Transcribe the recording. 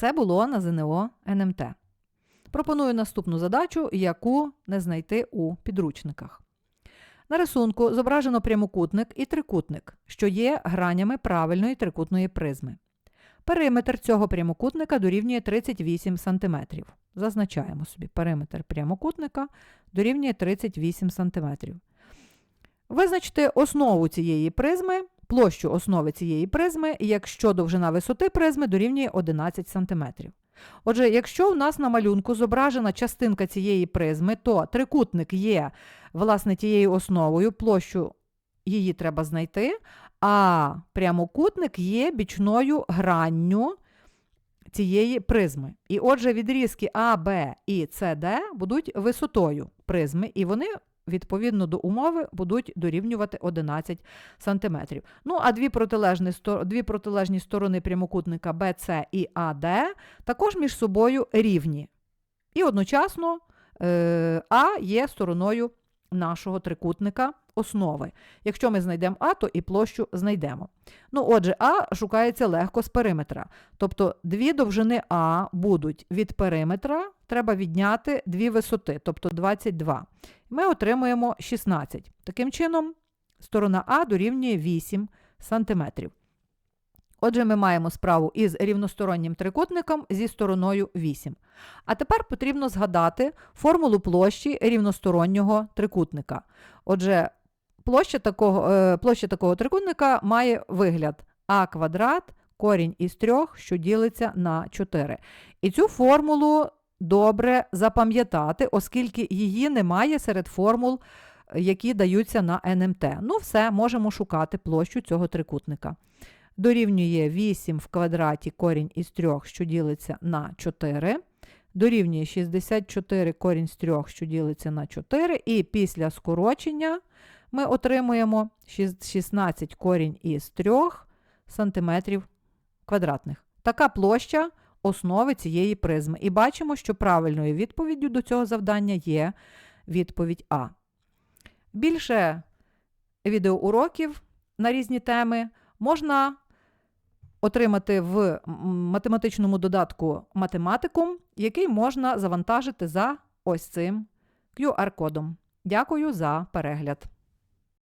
Це було на ЗНО НМТ. Пропоную наступну задачу, яку не знайти у підручниках. На рисунку зображено прямокутник і трикутник, що є гранями правильної трикутної призми. Периметр цього прямокутника дорівнює 38 см. Зазначаємо собі, периметр прямокутника дорівнює 38 см. Визначте основу цієї призми, площу основи цієї призми, якщо довжина висоти призми дорівнює 11 см. Отже, якщо у нас на малюнку зображена частинка цієї призми, то трикутник є власне тією основою, площу її треба знайти, а прямокутник є бічною гранню цієї призми. І отже, відрізки А, Б і С, Д будуть висотою призми, і вони відповідно до умови будуть дорівнювати 11 см. Ну, а дві протилежні, дві протилежні сторони прямокутника BC і AD також між собою рівні. І одночасно е, А є стороною нашого трикутника основи. Якщо ми знайдемо А, то і площу знайдемо. Ну, отже, А шукається легко з периметра. Тобто дві довжини А будуть від периметра, треба відняти дві висоти, тобто 22. Ми отримуємо 16. Таким чином, сторона А дорівнює 8 см. Отже, ми маємо справу із рівностороннім трикутником зі стороною 8. А тепер потрібно згадати формулу площі рівностороннього трикутника. Отже, площа такого, е, площа такого трикутника має вигляд а квадрат корінь із 3, що ділиться на 4. І цю формулу добре запам'ятати, оскільки її немає серед формул, е, які даються на НМТ. Ну, все, можемо шукати площу цього трикутника. Дорівнює 8 в квадраті корінь із 3, що ділиться на 4. Дорівнює 64 корінь з 3, що ділиться на 4. І після скорочення ми отримуємо 16 корінь із 3 сантиметрів квадратних. Така площа основи цієї призми. І бачимо, що правильною відповіддю до цього завдання є відповідь А. Більше відеоуроків на різні теми можна отримати в математичному додатку математикум, який можна завантажити за ось цим QR-кодом. Дякую за перегляд.